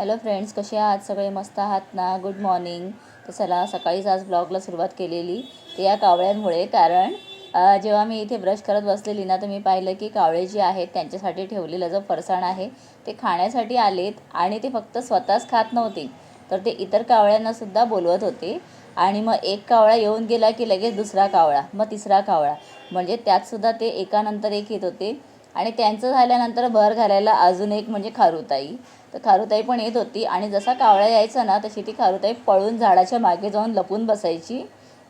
Hello friends कसे आहात? सगळे मस्त आहात ना? गुड मॉर्निंग तर चला सकाळीच आज ब्लॉगला सुरुवात केलेली. ते या कावळ्यांमुळे कारण जेव्हा मी इथे ब्रश करत बसलेली ना तर मी पाहिलं की कावळे जे आहेत त्यांच्यासाठी ठेवलेलं जो फरसाण आहे ते खाण्यासाठी आलेत आणि ते फक्त स्वतःच खात नव्हते. तर ते इतर कावळ्यांनासुद्धा बोलवत होते. आणि मग एक कावळा येऊन गेला की लगेच दुसरा कावळा मग तिसरा कावळा. म्हणजे त्यातसुद्धा ते एकानंतर एक येत होते. आणि त्यांचं झाल्यानंतर भर घालायला अजून एक म्हणजे खारुताई. तर खारुताई पण येत होती आणि जसा कावळा यायचा ना तशी ती खारुताई पळून झाडाच्या मागे जाऊन लपून बसायची.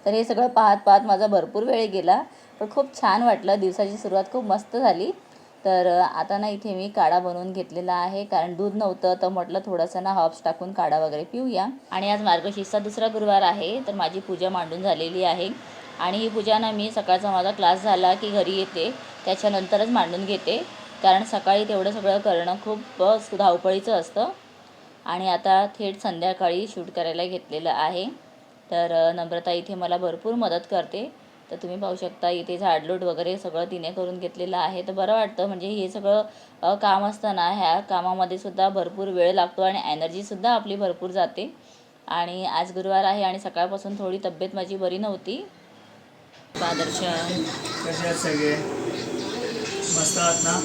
तर हे सगळं पाहत पाहत माझा भरपूर वेळ गेला. पण खूप छान वाटलं. दिवसाची सुरुवात खूप मस्त झाली. तर आता ना इथे मी काढा बनवून घेतलेला आहे. कारण दूध नव्हतं तर म्हटलं थोडंसं ना हॉप्स टाकून काढा वगैरे पिऊया. आणि आज मार्गशीर्षचा दुसरा गुरुवार आहे. तर माझी पूजा मांडून झालेली आहे. आणि ही पूजा ना मी सकाळचा माझा क्लास झाला की घरी येते. त्याच्यानंतरच मांडून घेते. कारण सकाळी तेवढं सगळं करणं खूप धावपळीचं असतं. आणि आता थेट संध्याकाळी शूट करायला घेतलेलं आहे. तर नम्रता इथे मला भरपूर मदत करते. तर तुम्ही पाहू शकता इथे झाडलोट वगैरे सगळं तिने करून घेतलेलं आहे. तर बरं वाटतं म्हणजे हे सगळं काम असतं ना ह्या कामामध्ये सुद्धा भरपूर वेळ लागतो आणि एनर्जीसुद्धा आपली भरपूर जाते. आणि आज गुरुवार आहे आणि सकाळपासून थोडी तब्येत माझी बरी नव्हती. पादर्शन कसे आहेत सगळे? मस्त आहात ना?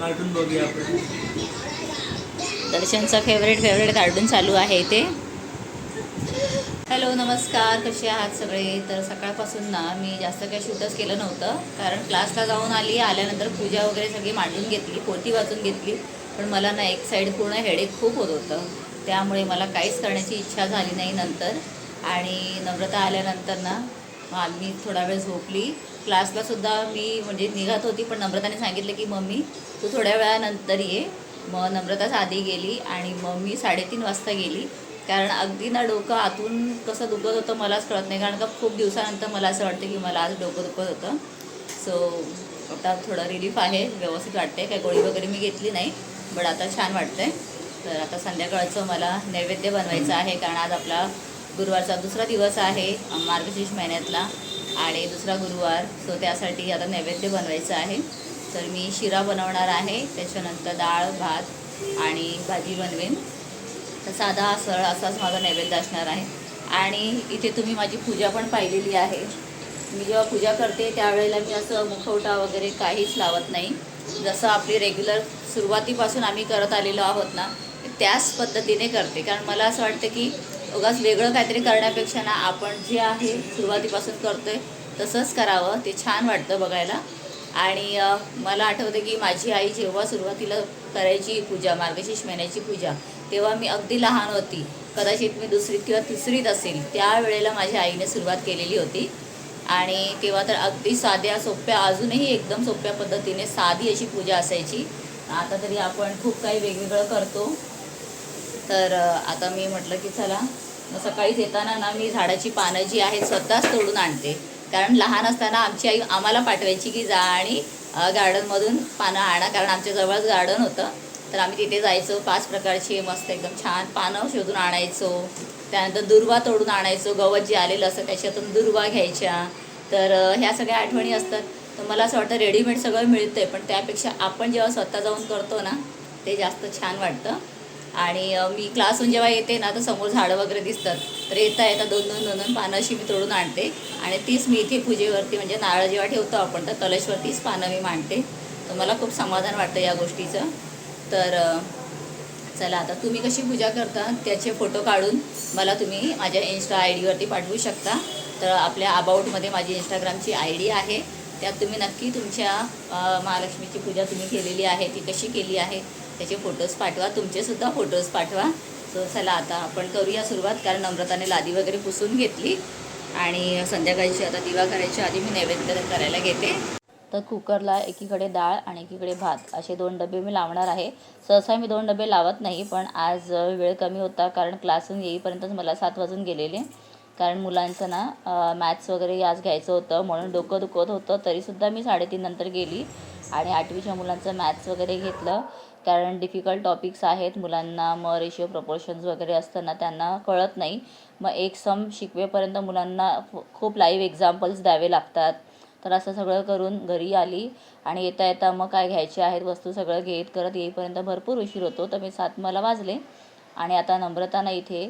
कार्टून बघूया आपण. दर्शनचं फेवरेट फेवरेट कार्टून चालू आहे इथे. हॅलो नमस्कार. कसे आहात सगळे? तर सकाळपासून ना मी जास्त काही शूटच केलं नव्हतं. कारण क्लासला जाऊन आली आल्यानंतर पूजा वगैरे सगळी मांडून घेतली पोती वाचून घेतली. पण मला ना एक साईड पूर्ण हेडेक खूप होत होतं. त्यामुळे मला काहीच करण्याची इच्छा झाली नाही नंतर. आणि नम्रता आल्यानंतर ना मग मी थोडा वेळ झोपली. क्लासला सुद्धा मी म्हणजे निघत होती पण नम्रताने सांगितलं की मम्मी तू थोड्या वेळानंतर ये. मग नम्रताच आधी गेली आणि मग मी साडेतीन वाजता गेली. कारण अगदी ना डोकं आतून कसं दुखत होतं मलाच कळत नाही. कारण का खूप दिवसानंतर मला असं वाटतं की मला आज डोकं दुखत होतं. सो आता थोडं रिलीफ आहे व्यवस्थित वाटते काय गोळी वगैरे मी घेतली नाही बट आता छान वाटतंय. तर आता संध्याकाळचं मला नैवेद्य बनवायचं आहे. कारण आज आपला गुरुवारचा दुसरा दिवस आहे मार्गशीर्ष महिन्यातला आणि दुसरा गुरुवार. सो त्यासाठी आता नैवेद्य बनवायचं आहे. तर मी शिरा बनवणार आहे. त्याच्यानंतर डाळ भात आणि भाजी बनवेन. तर साधा सरळ असाच माझा नैवेद्य असणार आहे. आणि इथे तुम्ही माझी पूजा पण पाहिलेली आहे. मी जेव्हा पूजा करते त्यावेळेला मी असं मुखवटा वगैरे काहीच लावत नाही. जसं आपली रेग्युलर सुरुवातीपासून आम्ही करत आलेलो आहोत ना त्याच पद्धतीने करते. कारण मला असं वाटतं की उगाच वेगळं काहीतरी करण्यापेक्षा ना आपण जे आहे सुरुवातीपासून करतो आहे तसंच करावं. ते छान वाटतं बघायला. आणि मला आठवतं की माझी आई जेव्हा सुरुवातीला करायची पूजा मार्गशीर्ष महिन्याची पूजा तेव्हा मी अगदी लहान होती. कदाचित मी दुसरीत किंवा तिसरीत असेल त्यावेळेला माझ्या आईने सुरुवात केलेली होती. आणि तेव्हा तर अगदी साध्या सोप्या अजूनही एकदम सोप्या पद्धतीने साधी अशी पूजा असायची. आता तरी आपण खूप काही वेगवेगळं करतो. तर आता मी म्हटलं की चला सकाळीच येताना ना मी झाडाची पानं जी आहेत स्वतःच तोडून आणते. कारण लहान असताना आमची आई आम्हाला पाठवायची की जा आणि गार्डनमधून पानं आणा. कारण आमच्या जवळच गार्डन होतं. तर आम्ही तिथे जायचो पाच प्रकारची मस्त एकदम छान पानं शोधून आणायचो. त्यानंतर दुर्वा तोडून आणायचो. गवत जे आलेलं असतं त्याच्यातून दुर्वा घ्यायच्या. तर ह्या सगळ्या आठवणी असतात. तर मला असं वाटतं रेडीमेड सगळं मिळतं आहे पण त्यापेक्षा आपण जेव्हा स्वतः जाऊन करतो ना ते जास्त छान वाटतं. आणि मी क्लासहून जेव्हा येते ना तर समोर झाडं वगैरे दिसतात. तर येता येता दोन दोन दोन दोन पानं अशी मी तोडून आणते. आणि तीच मी इथे पूजेवरती म्हणजे नारळ जेव्हा ठेवतो आपण तर कलशवरतीच पानं मी मांडते. तर मला खूप समाधान वाटतं या गोष्टीचं. तर चला आता तुम्ही कशी पूजा करता त्याचे फोटो काढून मला तुम्ही माझ्या इन्स्टा आय डीवरती पाठवू शकता. तर आपल्या अबाउटमध्ये माझी इंस्टाग्रामची आय डी आहे. त्यात तुम्ही नक्की तुमच्या महालक्ष्मीची पूजा तुम्ही केलेली आहे ती कशी केली आहे त्याचे फोटोज पाठवा तुमचेसुद्धा फोटोज पाठवा. सो चला आता आपण करूया सुरुवात कारण नम्रताने लादी वगैरे पुसून घेतली. आणि संध्याकाळची आता दिवा करायच्या आधी मी नैवेद्य करायला घेते. तर कुकरला एकीकडे डाळ आणि एकीकडे भात असे दोन डबे मी लावणार आहे. सहसा मी दोन डबे लावत नाही पण आज वेळ कमी होता कारण क्लासून येईपर्यंतच मला सात वाजून गेलेले. कारण मुलांचं ना मॅथ्स वगैरे आज घ्यायचं होतं म्हणून डोकं दुखत होतं तरीसुद्धा मी साडेतीन नंतर गेली. आणि आठवीच्या मुलांचं मॅथ्स वगैरे घेतलं. कारण डिफिकल्ट टॉपिक्स आहेत. मुलांना मग रेशिओ प्रपोर्शन्स वगैरे असताना त्यांना कळत नाही. मग एक सम शिकवेपर्यंत मुलांना खूप लाईव्ह एक्झाम्पल्स द्यावे लागतात. तर असं सगळं करून घरी आली आणि येता येता मग काय घ्यायचे आहेत वस्तू सगळं घेत करत येईपर्यंत भरपूर उशीर होतो. तर मी सात मला वाजले आणि आता नम्रताना इथे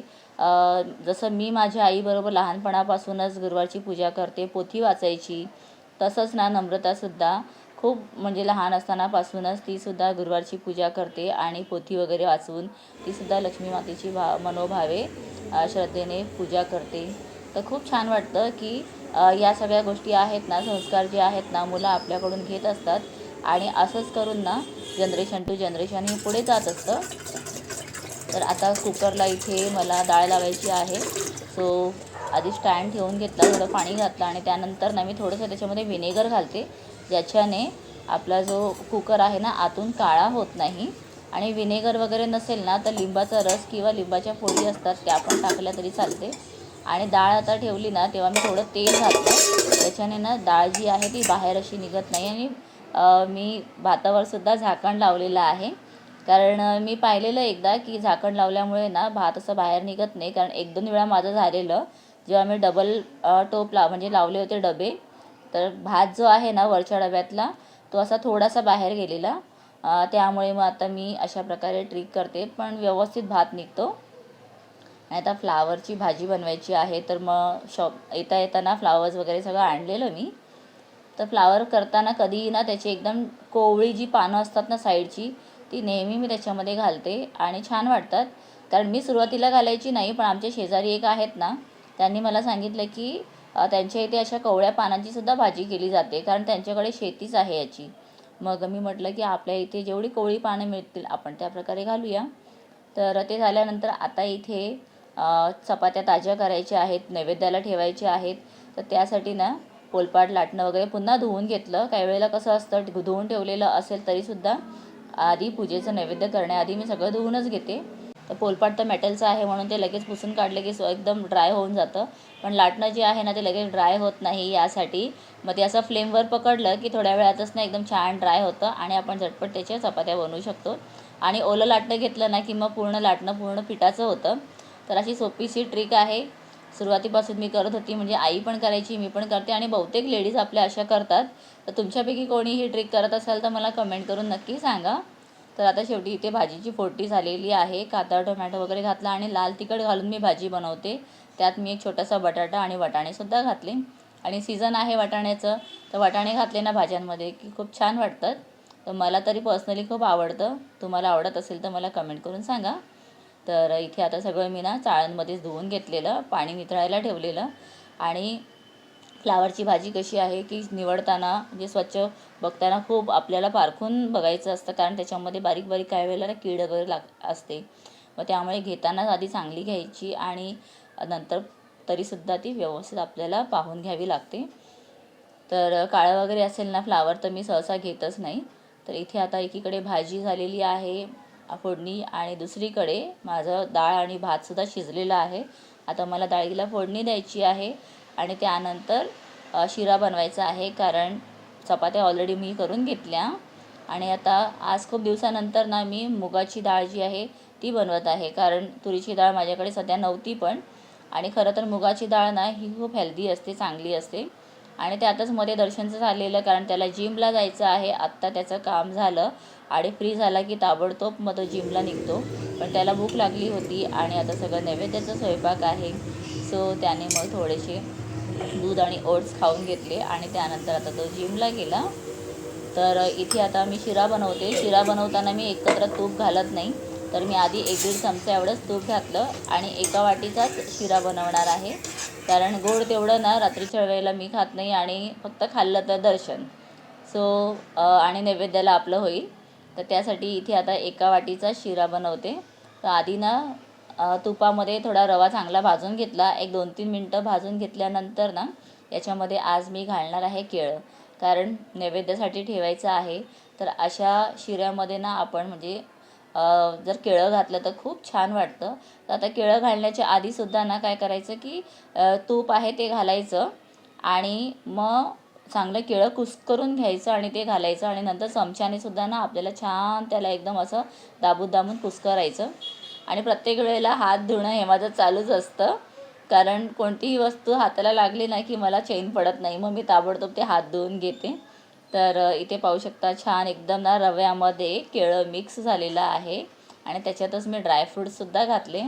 जसं मी माझ्या आईबरोबर लहानपणापासूनच गुरुवारची पूजा करते पोथी वाचायची. तसंच ना नम्रतासुद्धा खूप म्हणजे लहान असतानापासूनच तीसुद्धा गुरुवारची पूजा करते आणि पोथी वगैरे वाचून तीसुद्धा लक्ष्मी मातेची भा मनोभावे श्रद्धेने पूजा करते. तर खूप छान वाटतं की या सगळ्या गोष्टी आहेत ना संस्कार जे आहेत ना मुलं आपल्याकडून घेत असतात आणि असंच करून ना जनरेशन टू जनरेशन हे पुढे जात असतं. तर आता कुकरला इथे मला डाळ लावायची आहे. सो आधी स्टँड ठेवून घेतला थोडं पाणी घातलं आणि त्यानंतर ना मी थोडंसं त्याच्यामध्ये व्हिनेगर घालते. ज्याच्याने आपला जो कुकर आहे ना आतून काळा होत नाही. आणि विनेगर वगैरे नसेल ना तर लिंबाचा रस किंवा लिंबाच्या फोडी असतात त्या पण टाकल्या तरी चालते. आणि डाळ आता ठेवली ना तेव्हा मी थोडं तेल घातलं. त्याच्याने ना डाळ जी आहे ती बाहेर अशी निघत नाही. आणि मी भातावर सुद्धा झाकण लावलेलं आहे. कारण मी पाहिलेलं एकदा की झाकण लावल्यामुळे ना भात असं बाहेर निघत नाही. कारण एक दोन वेळा माझं झालेलं जेव्हा मी डबल टोप ला म्हणजे लावले होते डबे तर भात जो आहे ना वरच्या डब्यातला तो असा थोडासा बाहेर गेलेला. त्यामुळे मग आता मी अशा प्रकारे ट्रिक करते पण व्यवस्थित भात निघतो. आणि आता फ्लावरची भाजी बनवायची आहे तर मग शॉप येता येताना फ्लावर्स वगैरे सगळं आणलेलं मी. तर फ्लावर करताना कधीही ना त्याची एकदम कोवळी जी पानं असतात ना साईडची ती नेहमी मी त्याच्यामध्ये घालते आणि छान वाटतात. कारण मी सुरुवातीला घालायची नाही पण आमचे शेजारी एक आहेत ना त्यांनी मला सांगितलं की त्यांच्या इथे अशा कवळ्या पानांची सुद्धा भाजी केली जाते कारण त्यांच्याकडे शेतीच आहे याची. मग मी म्हटलं की आपल्या इथे जेवढी कोवळी पानं मिळतील आपण त्या प्रकारे घालूया. तर ते झाल्यानंतर आता इथे चपात्या ताज्या करायच्या आहेत नैवेद्याला ठेवायच्या आहेत. तर त्यासाठी ना पोलपाट लाटणं वगैरे पुन्हा धुवून घेतलं. काही वेळेला कसं असतं धुवून ठेवलेलं असेल तरीसुद्धा आधी पूजेचं नैवेद्य करण्याआधी मी सगळं धुवूनच घेते. तर पोलपाट तर मेटलचं आहे म्हणून ते लगेच पुसून काढले की स्व- एकदम ड्राय होऊन जातं. पण लाटणं जे आहे ना ते लगेच ड्राय होत नाही यासाठी. मग ते असं फ्लेमवर पकडलं की थोड्या वेळातच ना एकदम छान ड्राय होतं आणि आपण झटपट त्याच्या चपात्या बनवू शकतो. आणि ओलं लाटणं घेतलं ना की मग पूर्ण लाटणं पूर्ण पिठाचं होतं. तर अशी सोपीशी ट्रिक आहे. सुरुवातीपासून मी करत होती म्हणजे आई पण करायची मी पण करते आणि बहुतेक लेडीज आपल्या अशा करतात. तर तुमच्यापैकी कोणी ही ट्रिक करत असाल तर मला कमेंट करून नक्की सांगा. तर आता शेवटी इथे भाजीची फोडणी झालेली आहे. कांदा टोमॅटो वगैरे घातला आणि लाल तिखट घालून मी भाजी बनवते. त्यात मी एक छोटासा बटाटा आणि वाटाणेसुद्धा घातले. आणि सीझन आहे वाटाण्याचं. तर वाटाणे घातले ना भाज्यांमध्ये की खूप छान वाटतात. तर मला तरी पर्सनली खूप आवडतं. तुम्हाला आवडत असेल तर मला कमेंट करून सांगा. तर इथे आता सगळं मी ना चाळणमध्येच धुवून घेतलेलं पाणी नितळायला ठेवलेलं. आणि फ्लावरची भाजी कशी आहे की निवडताना म्हणजे स्वच्छ बघताना खूप आपल्याला पारखून बघायचं असतं कारण त्याच्यामध्ये बारीक बारीक काही वेळेला कीड वगैरे लाग असते. मग त्यामुळे घेतानाच आधी चांगली घ्यायची आणि नंतर तरीसुद्धा ती व्यवस्थित आपल्याला पाहून घ्यावी लागते. तर काळं वगैरे असेल ना फ्लावर तर मी सहसा घेतच नाही. तर इथे आता एकीकडे भाजी झालेली आहे फोडणी आणि दुसरीकडे माझं डाळ आणि भातसुद्धा शिजलेला आहे. आता मला डाळीला फोडणी द्यायची आहे. आणि त्यानंतर शिरा बनवायचा आहे कारण चपात्या ऑलरेडी मी करून घेतल्या. आणि आता आज खूप दिवसानंतर ना मी मुगाची डाळ जी आहे ती बनवत आहे. कारण तुरीची डाळ माझ्याकडे सध्या नव्हती पण आणि खरं तर मुगाची डाळ ना ही खूप हेल्दी असते चांगली असते. आणि त्यातच मध्ये दर्शनचं झालेलं कारण त्याला जिमला जायचं आहे. आत्ता त्याचं काम झालं आणि फ्री झाला की ताबडतोब मग तो जिमला निघतो. पण त्याला भूक लागली होती आणि आता सगळं नैवेद्याचा स्वयंपाक आहे. सो त्याने मग थोडेसे दूध आणि ओट्स खाऊन घेतले आणि त्यानंतर आता तो जिमला गेला. तर इथे आता मी शिरा बनवते. शिरा बनवताना मी एकत्र तूप घालत नाही. तर मी आधी एक दीड चमचा एवढंच तूप घातलं आणि एका वाटीचाच शिरा बनवणार आहे. कारण गोड तेवढं ना रात्रीच्या वेळेला मी खात नाही आणि फक्त खाल्लं तर दर्शन. सो आणि नैवेद्याला आपलं होईल. तर त्यासाठी इथे आता एका वाटीचा शिरा बनवते. तर आधी ना तुपामध्ये थोडा रवा चांगला भाजून घेतला. एक दोन तीन मिनटं भाजून घेतल्यानंतर ना याच्यामध्ये आज मी घालणार आहे केळं. कारण नैवेद्यासाठी ठेवायचं आहे. तर अशा शिऱ्यामध्ये ना आपण म्हणजे जर केळं घातलं तर खूप छान वाटतं. तर आता केळं घालण्याच्या आधीसुद्धा ना काय करायचं की तूप आहे ते घालायचं आणि मग चांगलं केळं कुस्करून घ्यायचं आणि ते घालायचं आणि नंतर चमच्याने सुद्धा ना आपल्याला छान त्याला एकदम असं दाबून दाबून कुस्करायचं आणि प्रत्येक वेळेला हात धुणं हे माझं चालूच असतं. कारण कोणतीही वस्तू हाताला लागली नाही की मला चैन पडत नाही. मग मी ताबडतोब ते हात धुवून घेते. तर इथे पाहू शकता छान एकदम ना रव्यामध्ये केळं मिक्स झालेलं आहे. आणि त्याच्यातच मी ड्रायफ्रूटसुद्धा घातले.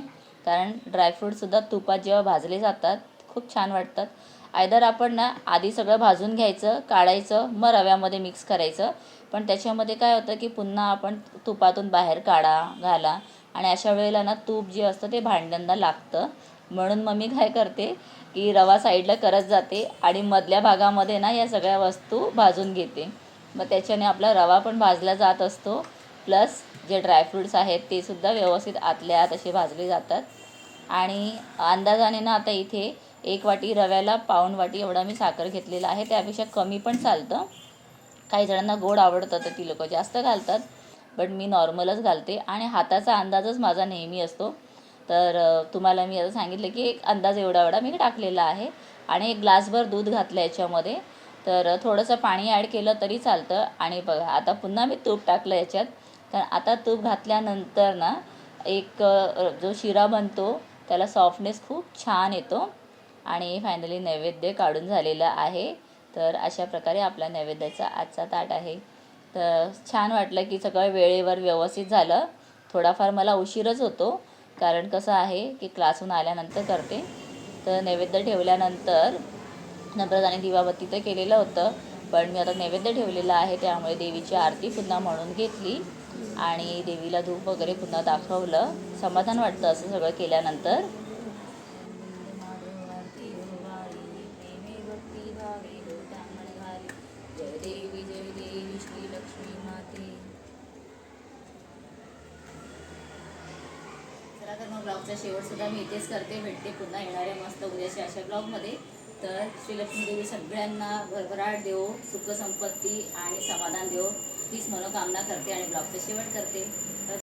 कारण ड्रायफ्रूटसुद्धा तुपात जेव्हा भाजले जातात खूप छान वाटतात. आयदर आपण ना आधी सगळं भाजून घ्यायचं काढायचं मग रव्यामध्ये मिक्स करायचं. पण त्याच्यामध्ये काय होतं की पुन्हा आपण तुपातून बाहेर काढा घाला. आणि अशा वेळेला ना तूप जे असतं ते भांड्यांना लागतं. म्हणून मग मी काय करते की रवा साईडला करत जाते आणि मधल्या भागामध्ये ना या सगळ्या वस्तू भाजून घेते. मग त्याच्याने आपला रवा पण भाजला जात असतो. प्लस जे ड्रायफ्रूट्स आहेत ते सुद्धा व्यवस्थित आतल्या आत असे भाजले जातात. आणि अंदाजाने ना आता इथे एक वाटी रव्याला पाऊण वाटी एवढा मी साखर घेतलेला आहे. त्यापेक्षा कमी पण चालतं. काही जणांना गोड आवडतं तर ती लोकं जास्त घालतात. बट मी नॉर्मलच घालते आणि हाताचा अंदाजच माझा नेहमी असतो. तर तुम्हाला मी आता सांगितलं की एक अंदाज एवढा एवढा मी टाकलेला आहे आणि एक ग्लासभर दूध घातलं याच्यामध्ये. तर थोडंसं पाणी ॲड केलं तरी चालतं आणि बघा आता पुन्हा मी तूप टाकलं याच्यात. कारण आता तूप घातल्यानंतर ना एक जो शिरा बनतो त्याला सॉफ्टनेस खूप छान येतो आणि फायनली नैवेद्य काढून झालेलं आहे. तर अशा प्रकारे आपला नैवेद्याचा आजचा ताट आहे. तर छान वाटलं की सगळं वेळेवर व्यवस्थित झालं. थोडाफार मला उशीरच होतो कारण कसं आहे की क्लासहून आल्यानंतर करते. तर नैवेद्य ठेवल्यानंतर नम्रताने आणि दिवाबत्ती तर केलेलं होतं पण मी आता नैवेद्य ठेवलेलं आहे त्यामुळे देवीची आरती पुन्हा म्हणून घेतली आणि देवीला धूप वगैरे पुन्हा दाखवलं. समाधान वाटतं असं सगळं केल्यानंतर जय देवी जय देवी श्री लक्ष्मी माते चला तर मग ब्लॉगचा शेवटसुद्धा मी इथेच करते. भेटते पुन्हा येणाऱ्या मस्त उद्याच्या अशा ब्लॉगमध्ये तर श्रीलक्ष्मी देवी सगळ्यांना भरभराट देव सुखसंपत्ती आणि समाधान देव. हीच मनोकामना करते आणि ब्लॉगचा शेवट करते. तर